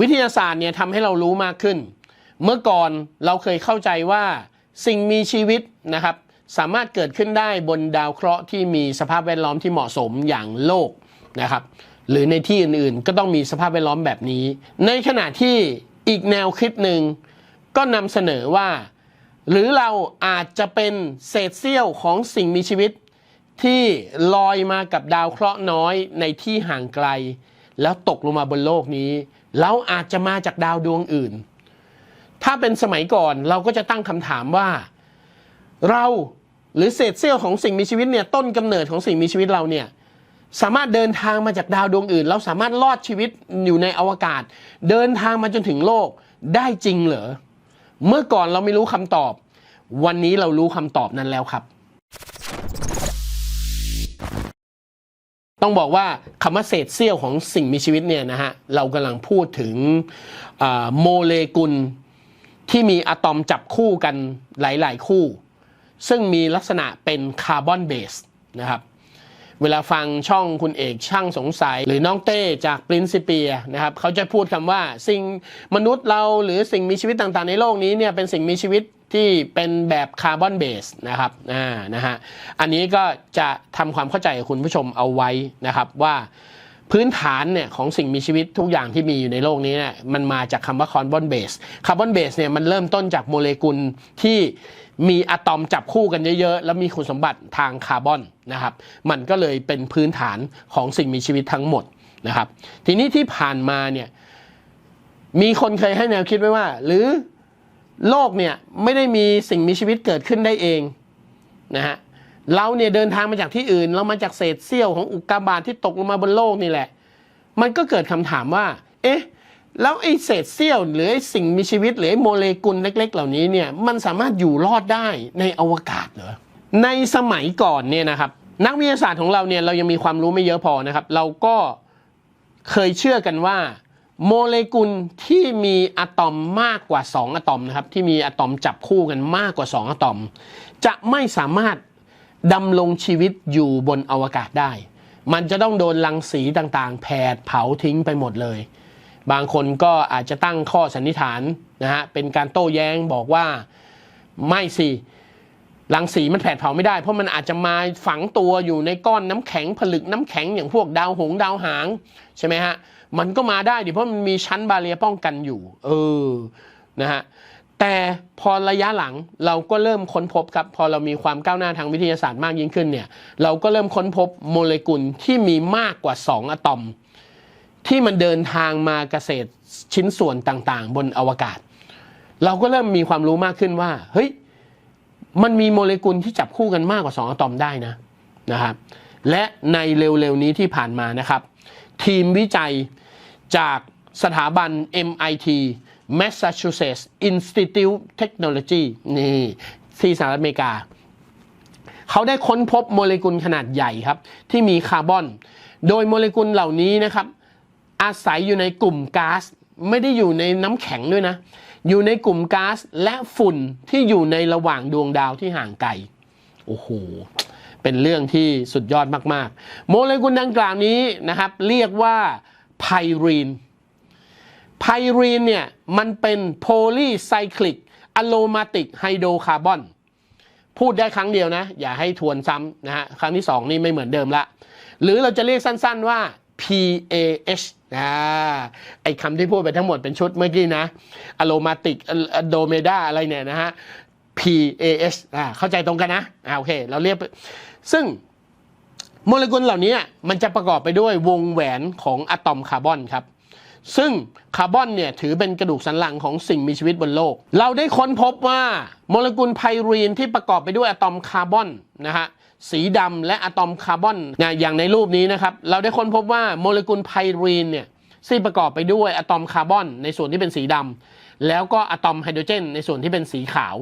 วิทยาศาสตร์เนี่ยทำให้เรารู้มากขึ้น เมื่อก่อนเราเคยเข้าใจว่าสิ่งมีชีวิตนะครับสามารถเกิดขึ้นได้บนดาวเคราะห์ที่มีสภาพแวดล้อมที่เหมาะสมอย่างโลกนะครับ หรือในที่อื่นๆ ก็ต้องมีสภาพแวดล้อมแบบนี้ ในขณะที่อีกแนวคิดหนึ่งก็นำเสนอว่า หรือเราอาจจะเป็นเศษเสี้ยวของสิ่งมีชีวิต ที่ลอยมากับดาวเคราะห์น้อยในที่ห่างไกล แล้วตกลงมาบนโลกนี้ แล้วอาจจะมาจากดาวดวงอื่น ถ้าเป็นสมัยก่อนเราก็จะตั้งคำถามว่า เราหรือเศษเสี้ยวของสิ่งมีชีวิตเนี่ยต้นกำเนิดของสิ่งมีชีวิตเราเนี่ยสามารถเดินทางมาจากดาวดวงอื่น เราสามารถรอดชีวิตอยู่ในอวกาศ เดินทางมาจนถึงโลกได้จริงเหรอเมื่อก่อนเราไม่รู้คำตอบ วันนี้เรารู้คำตอบนั้นแล้วครับ ต้องบอกว่าคำว่าเศษเสี้ยวของสิ่งมีชีวิตเนี่ยนะฮะเรากำลังพูดถึงโมเลกุลที่มีอะตอมจับคู่กันหลาย ๆ คู่ ซึ่งมีลักษณะเป็นคาร์บอนเบสนะครับเวลาฟังช่องคุณเอกช่างสงสัย หรือน้องเต้จากปรินซิเปียนะครับเขาจะพูดคำว่าสิ่งมนุษย์เราหรือสิ่งมีชีวิตต่าง ๆ ในโลกนี้เนี่ยเป็นสิ่งมีชีวิต ที่เป็นแบบคาร์บอนเบสนะครับอ่านะฮะอันนี้ก็จะทำความเข้าใจคุณผู้ชมเอาไว้นะครับว่าพื้นฐานเนี่ยของสิ่งมีชีวิตทุกอย่างที่มีอยู่ในโลกนี้เนี่ยมันมาจากคำว่าคาร์บอนเบสคาร์บอนเบสเนี่ยมันเริ่มต้นจากโมเลกุลที่มีอะตอมจับคู่กันเยอะๆ แล้วมีคุณสมบัติทางคาร์บอนนะครับ มันก็เลยเป็นพื้นฐานของสิ่งมีชีวิตทั้งหมดนะครับ ทีนี้ที่ผ่านมาเนี่ยมีคนเคยให้แนวคิดไว้ว่า หรือ โลกเนี่ยไม่ได้มีสิ่งมีชีวิตเกิดขึ้นได้เองนะฮะเราเนี่ยเดินทางมาจากที่อื่น เรามาจากเศษเสี้ยวของอุกกาบาตที่ตกลงมาบนโลกนี่แหละ มันก็เกิดคำถามว่า เอ๊ะแล้วไอ้เศษเสี้ยวหรือไอ้สิ่งมีชีวิตหรือไอ้โมเลกุลเล็ก ๆ เหล่านี้เนี่ยมันสามารถอยู่รอดได้ในอวกาศเหรอในสมัยก่อนเนี่ยนะครับนักวิทยาศาสตร์ของเราเนี่ยเรายังมีความรู้ไม่เยอะพอนะครับ เราก็เคยเชื่อกันว่า โมเลกุลที่มีอะตอมมากกว่า 2 อะตอมนะครับที่มีอะตอมจับคู่กันมากกว่า 2 อะตอม จะไม่สามารถดำรงชีวิตอยู่บนอวกาศได้ มันจะต้องโดนรังสีต่างๆ แผดเผาทิ้งไปหมดเลย บางคนก็อาจจะตั้งข้อสันนิษฐานนะฮะเป็นการโต้แย้งบอกว่าไม่สิรังสีมันแผดเผาไม่ได้ เพราะมันอาจจะมาฝังตัวอยู่ในก้อนน้ำแข็งผลึกน้ำแข็งอย่างพวกดาวหงส์ดาวหางใช่ไหมฮะ มันก็มาได้ดิเพราะมันมีชั้นบาเรียป้องกันอยู่ เออนะฮะแต่พอระยะหลังเราก็เริ่มค้นพบครับพอเรามีความก้าวหน้าทางวิทยาศาสตร์มากยิ่งขึ้นเนี่ยเราก็เริ่มค้นพบโมเลกุลที่มีมากกว่า 2 อะตอม ที่มันเดินทางมาเกษตรชิ้นส่วนต่างๆ บนอวกาศ เราก็เริ่มมีความรู้มากขึ้นว่าเฮ้ยมันมีโมเลกุลที่จับคู่กันมากกว่า 2 อะตอมได้นะนะครับและในเร็วๆนี้ที่ผ่านมานะครับ ทีมวิจัย จากสถาบัน MIT Massachusetts Institute Technology นี่ที่สหรัฐอเมริกา เขาได้ค้นพบโมเลกุลขนาดใหญ่ครับ ที่มีคาร์บอน โดยโมเลกุลเหล่านี้นะครับ อาศัยอยู่ในกลุ่มก๊าซไม่ได้อยู่ในน้ำแข็งด้วยนะ อยู่ในกลุ่มก๊าซและฝุ่นที่อยู่ในระหว่างดวงดาวที่ห่างไกล โอ้โห เป็นเรื่องที่สุดยอดมาก ๆ โมเลกุลดังกล่าวนี้นะครับ เรียกว่า ไพรีน ไพรีนเนี่ย มันเป็นโพลีไซคลิกอะโลมาติกไฮโดรคาร์บอน พูดได้ครั้งเดียวนะ อย่าให้ทวนซ้ำนะฮะ ครั้งที่2นี่ไม่เหมือนเดิมละ หรือเราจะเรียกสั้นๆว่า PAH อ่าไอคำที่พูดไปทั้งหมดเป็นชุดเมื่อกี้นะอะโลมาติกอะโดเมดาอะไรเนี่ยนะฮะ PAH อ่าเข้าใจตรงกันนะอ่าโอเค เราเรียก ซึ่ง โมเลกุลเหล่านี้มันจะประกอบไปด้วยวงแหวนของอะตอมคาร์บอนครับ ซึ่งคาร์บอนเนี่ยถือเป็นกระดูกสันหลังของสิ่งมีชีวิตบนโลก เราได้ค้นพบว่าโมเลกุลไพรีนที่ประกอบไปด้วยอะตอมคาร์บอนนะฮะสีดำและอะตอมคาร์บอนนะอย่างในรูปนี้นะครับ เราได้ค้นพบว่าโมเลกุลไพรีนเนี่ยที่ประกอบไปด้วยอะตอมคาร์บอนในส่วนที่เป็นสีดำแล้วก็อะตอมไฮโดรเจน ในส่วนที่เป็นสีขาว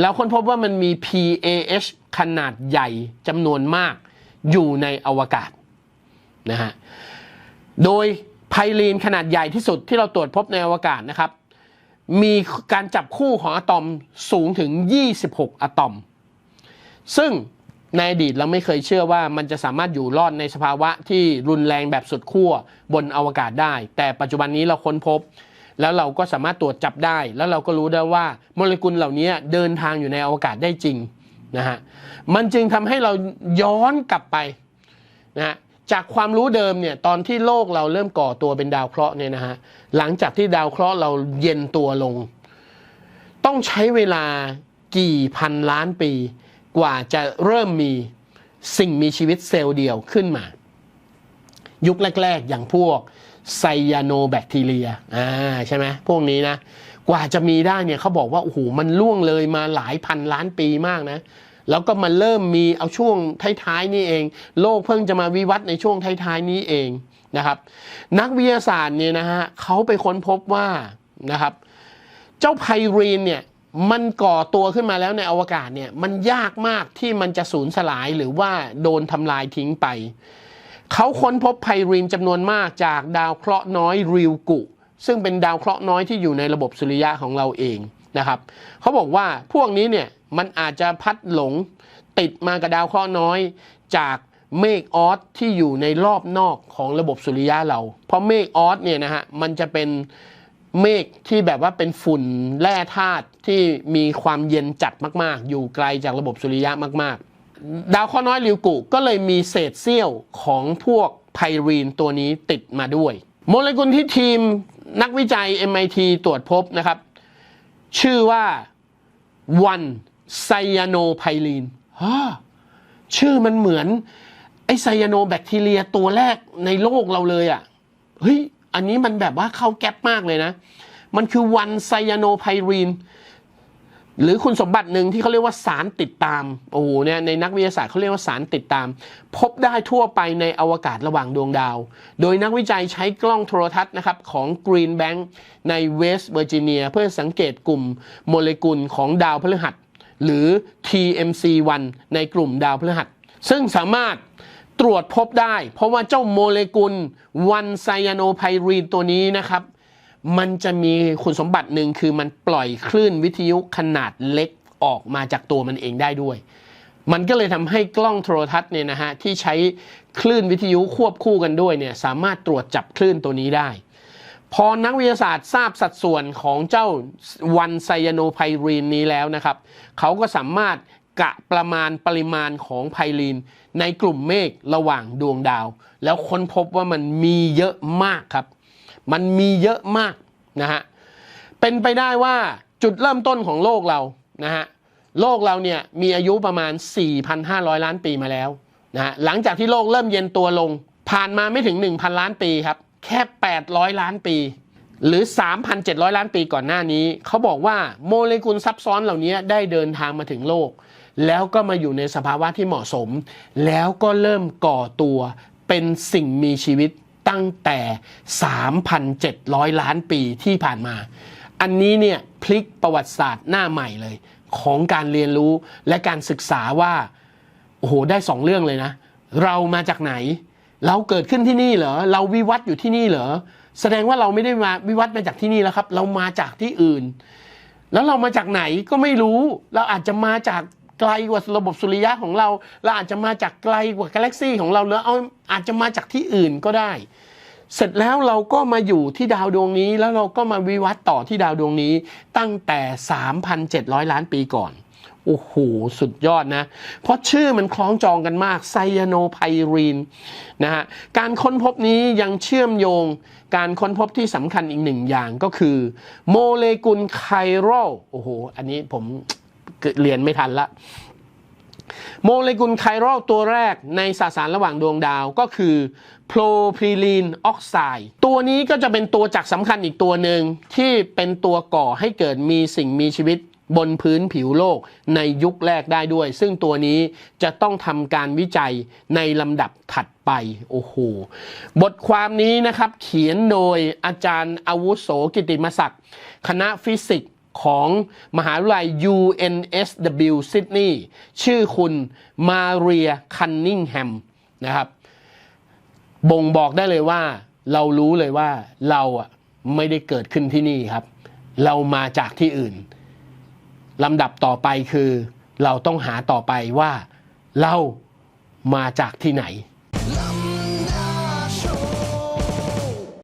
แล้วค้นพบว่ามันมี PAH ขนาดใหญ่จำนวนมาก อยู่ในอวกาศนะฮะ โดยไพลีนขนาดใหญ่ที่สุดที่เราตรวจพบในอวกาศนะครับ มีการจับคู่ของอะตอมสูงถึง 26 อะตอม ซึ่งในอดีตเราไม่เคยเชื่อว่ามันจะสามารถอยู่รอดในสภาวะที่รุนแรงแบบสุดขั้วบนอวกาศได้ แต่ปัจจุบันนี้เราค้นพบ แล้วเราก็สามารถตรวจจับได้ แล้วเราก็รู้ได้ว่าโมเลกุลเหล่านี้เดินทางอยู่ในอวกาศได้จริง นะฮะมันจึงทำให้เราย้อนกลับไปนะฮะจากความรู้เดิมเนี่ยตอนที่โลกเราเริ่มก่อตัวเป็นดาวเคราะห์เนี่ยนะฮะหลังจากที่ดาวเคราะห์เราเย็นตัวลง ต้องใช้เวลากี่พันล้านปี กว่าจะเริ่มมีสิ่งมีชีวิตเซลล์เดียวขึ้นมา ยุคแรก ๆ อย่างพวกไซยาโนแบคทีเรียอ่าใช่ไหมพวกนี้นะ กว่าจะมีได้เนี่ยเขาบอกว่าโอ้โหมันล่วงเลยมาหลายพันล้านปีมากนะ แล้วก็มันเริ่มมีเอาช่วงท้ายๆนี่เอง โลกเพิ่งจะมาวิวัฒน์ในช่วงท้ายๆนี้เองนะครับ นักวิทยาศาสตร์เนี่ยนะฮะเขาไปค้นพบว่านะครับ เจ้าไพรีนเนี่ยมันก่อตัวขึ้นมาแล้วในอวกาศเนี่ยมันยากมากที่มันจะสูญสลายหรือว่าโดนทำลายทิ้งไป เขาค้นพบไพรีนจำนวนมากจากดาวเคราะห์น้อยริวกุ ซึ่งเป็นดาวเคราะห์น้อยที่อยู่ในระบบสุริยะของเราเองนะครับเขาบอกว่าพวกนี้เนี่ยมันอาจจะพัดหลงติดมากับดาวเคราะห์น้อยจากเมฆออสที่อยู่ในรอบนอกของระบบสุริยะเรา เพราะเมฆออสเนี่ยนะฮะมันจะเป็นเมฆที่แบบว่าเป็นฝุ่นแร่ธาตุที่มีความเย็นจัดมาก ๆ อยู่ไกลจากระบบสุริยะมาก ๆ ดาวเคราะห์น้อยริวกุก็เลยมีเศษเสี้ยวของพวกไพรีนตัวนี้ติดมาด้วย โมเลกุลที่ทีม นักวิจัย MIT ตรวจพบนะครับ ชื่อว่าวันไซยาโนไพลีนชื่อมันเหมือน ไอไซยาโนแบคทีเรียตัวแรกในโลกเราเลยอะ่ะเฮ้ยอันนี้มันแบบว่าเข้าแก๊ปมากเลยนะ มันคือวันไซยาโนไพรีน หรือคุณสมบัติหนึ่งที่เขาเรียกว่าสารติดตาม โอ้โหเนี่ยในนักวิทยาศาสตร์เขาเรียกว่าสารติดตาม พบได้ทั่วไปในอวกาศระหว่างดวงดาว โดยนักวิจัยใช้กล้องโทรทัศน์นะครับของ Green Bank ในเวสต์เวอร์จิเนียเพื่อสังเกตกลุ่มโมเลกุลของดาวพฤหัส หรือ TMC1 ในกลุ่มดาวพฤหัส ซึ่งสามารถตรวจพบได้ เพราะว่าเจ้าโมเลกุลวันไซยาโนไพรีนตัวนี้นะครับ มันจะมีคุณสมบัติหนึ่งคือมันปล่อยคลื่นวิทยุขนาดเล็กออกมาจากตัวมันเองได้ด้วย มันก็เลยทำให้กล้องโทรทัศน์เนี่ยนะฮะที่ใช้คลื่นวิทยุควบคู่กันด้วยเนี่ยสามารถตรวจจับคลื่นตัวนี้ได้ พอนักวิทยาศาสตร์ทราบสัดส่วนของเจ้าวันไซยาโนไพรีนนี้แล้วนะครับ เขาก็สามารถกะประมาณปริมาณของไพรีน ในกลุ่มเมฆระหว่างดวงดาว แล้วค้นพบว่ามันมีเยอะมากครับ มันมีเยอะมากนะฮะเป็นไปได้ว่าจุดเริ่มต้นของโลกเรานะฮะโลกเราเนี่ยมีอายุประมาณ 4,500 ล้านปีมาแล้วนะฮะหลังจากที่โลกเริ่มเย็นตัวลง ผ่านมาไม่ถึง 1,000 ล้านปีครับ แค่ 800 ล้านปี หรือ 3,700 ล้านปีก่อนหน้านี้ เขาบอกว่าโมเลกุลซับซ้อนเหล่านี้ได้เดินทางมาถึงโลก แล้วก็มาอยู่ในสภาวะที่เหมาะสม แล้วก็เริ่มก่อตัวเป็นสิ่งมีชีวิต ตั้งแต่ 3,700 ล้านปีที่ผ่านมา อันนี้เนี่ยพลิกประวัติศาสตร์หน้าใหม่เลย ของการเรียนรู้และการศึกษาว่า โอ้โห ได้สองเรื่องเลยนะ เรามาจากไหน เราเกิดขึ้นที่นี่เหรอ เราวิวัฒน์อยู่ที่นี่เหรอ แสดงว่าเราไม่ได้มาวิวัฒน์มาจากที่นี่แล้วครับ เรามาจากที่อื่น แล้วเรามาจากไหนก็ไม่รู้ เราอาจจะมาจากไกลกว่าระบบสุริยะของเรา เราอาจจะมาจากไกลกว่ากาแล็กซี่ของเราหรือเอาอาจจะมาจากที่อื่นก็ได้ เสร็จแล้วเราก็มาอยู่ที่ดาวดวงนี้ แล้วเราก็มาวิวัฒน์ต่อที่ดาวดวงนี้ ตั้งแต่ 3,700 ล้านปีก่อนโอ้โห สุดยอดนะ เพราะชื่อมันคล้องจองกันมากไซยาโนไพรีนนะฮะการค้นพบนี้ยังเชื่อมโยงการค้นพบที่สำคัญอีกหนึ่งอย่างก็คือ โมเลกุลไคโรโอ้โห อันนี้ผมเรียนไม่ทันละ โมเลกุลไครโรตัวแรกในสสารระหว่างดวงดาวก็คือโพรพิลีนออกไซด์ตัวนี้ก็จะเป็นตัวจักรสำคัญอีกตัวหนึ่งที่เป็นตัวก่อให้เกิดมีสิ่งมีชีวิตบนพื้นผิวโลกในยุคแรกได้ด้วย ซึ่งตัวนี้จะต้องทำการวิจัยในลำดับถัดไป โอ้โห บทความนี้นะครับเขียนโดยอาจารย์อาวุโสกิติมศักดิ์ คณะฟิสิกส์ ของมหาวิทยาลัย UNSW ซิดนีย์ชื่อคุณมาเรียคันนิงแฮมนะครับ บ่งบอกได้เลยว่า เรารู้เลยว่าเราอะไม่ได้เกิดขึ้นที่นี่ครับ เรามาจากที่อื่นลำดับต่อไปคือ เราต้องหาต่อไปว่าเรามาจากที่ไหน